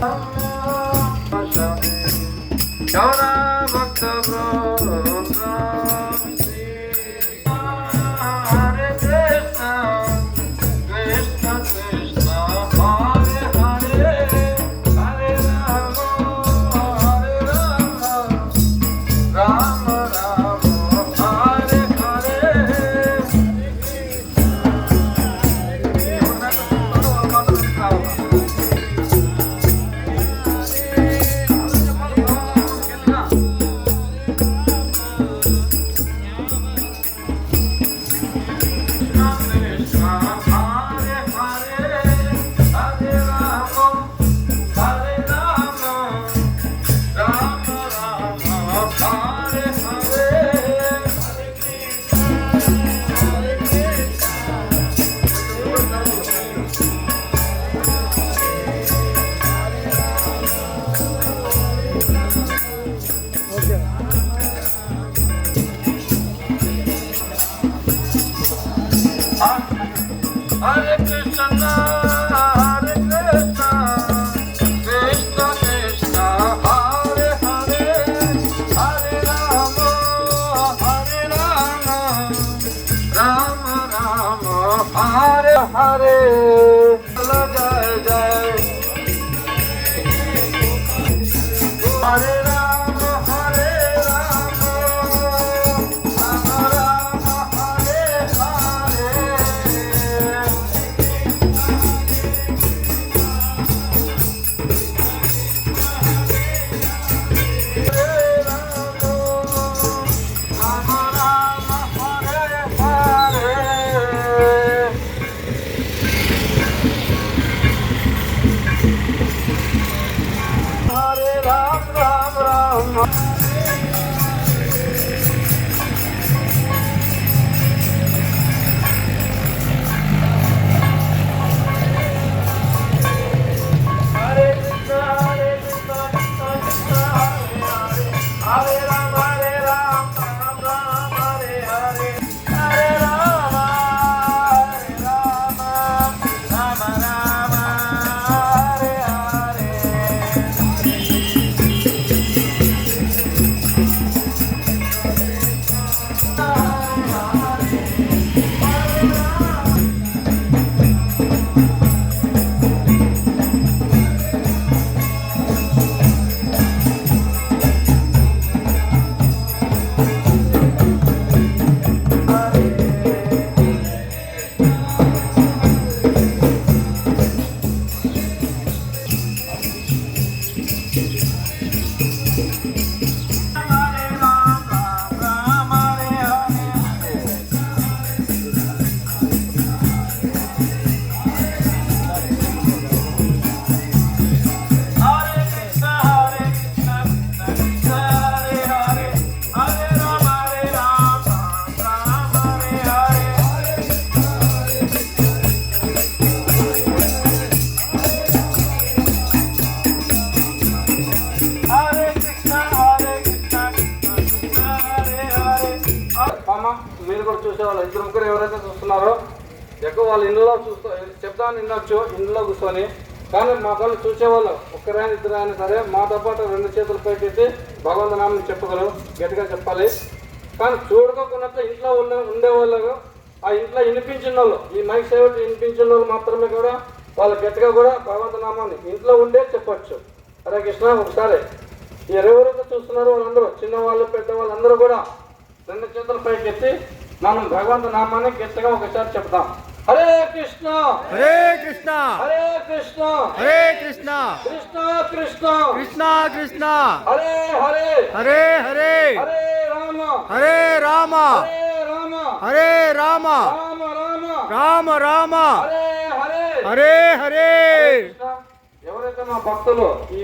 Oh. পারে మీరు కూడా ఇద్దరు ముగ్గురు ఎవరైతే చూస్తున్నారో ఎక్కువ వాళ్ళు ఇంట్లో చూస్తూ చెప్తాను వినొచ్చు ఇంట్లో కూర్చొని. కానీ మా కళ్ళు చూసేవాళ్ళు ఒక్కరైనా ఇద్దరైనా సరే మాతో పాటు రెండు చేతులు పైకెత్తి భగవంతు నామం చెప్పగలరు గట్టిగా చెప్పాలి. కానీ చూడకపోయినట్లు ఇంట్లో ఉండే ఉండేవాళ్ళు ఆ ఇంట్లో వినిపించిన వాళ్ళు ఈ మైక్ సేవ వినిపించిన వాళ్ళు మాత్రమే కూడా వాళ్ళు గట్టిగా కూడా భగవంతు నామాన్ని ఇంట్లో ఉండే చెప్పచ్చు. అరే కృష్ణ ఒకసారి. ఎవరెవరైతే చూస్తున్నారో వాళ్ళందరూ చిన్నవాళ్ళు పెద్దవాళ్ళు అందరూ కూడా రెండు చేతుల పైకి ఎత్తి మనం భగవంతు నామాన్ని గట్టిగా ఒకసారి చెప్తాం హరే కృష్ణ! హరే కృష్ణ! హరే కృష్ణ! హరే కృష్ణ! కృష్ణ కృష్ణ! కృష్ణ కృష్ణ! హరే హరే! హరే హరే! హరే రామ! హరే రామ! హరే రామ! హరే రామ! రామ రామ! రామ రామ! హరే! హరే హరే! హరే కృష్ణ. ఎవరైతే మా భక్తులు ఈ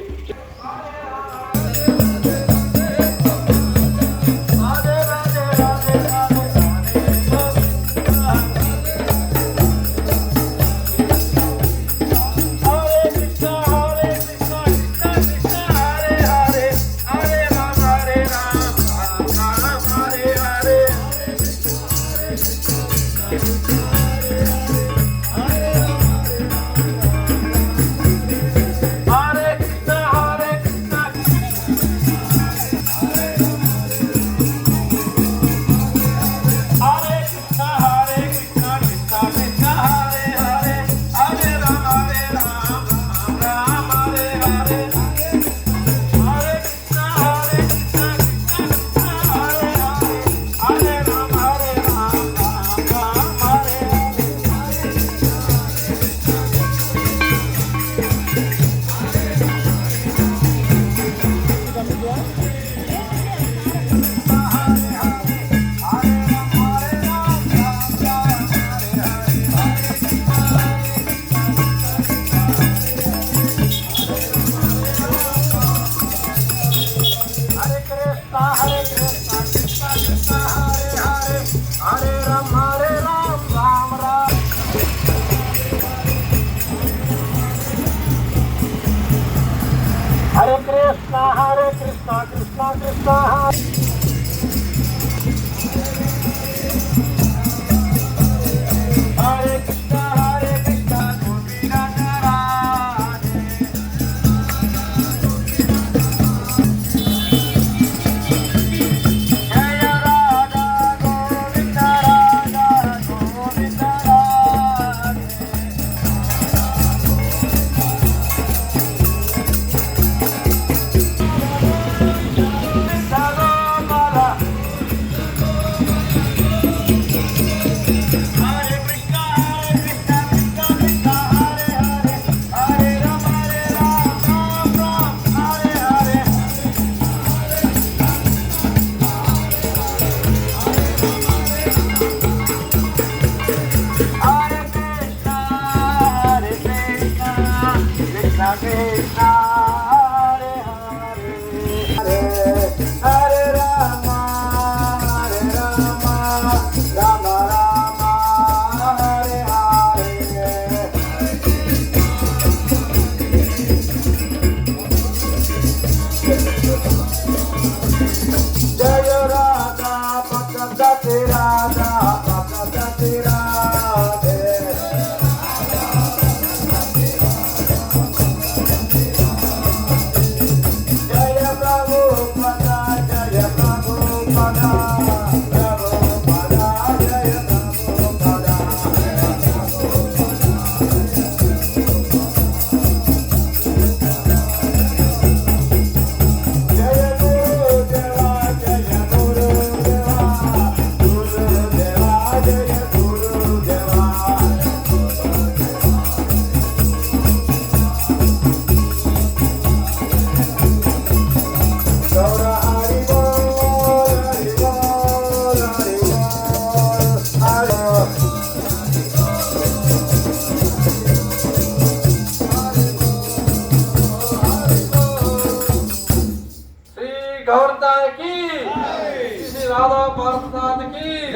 प्रसाद की।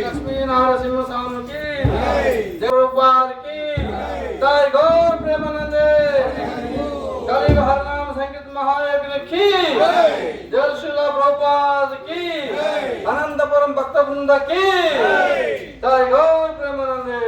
लक्ष्मी नारसिंह स्वामी की। जयपाल की। जय। गौर प्रेमानंद। गरीब हरनाम संगीत महायज्ञ की। जय। शिला प्रभुपाद की। अनंतपुरम भक्त वृंद की। जय। गौर प्रेमानंद।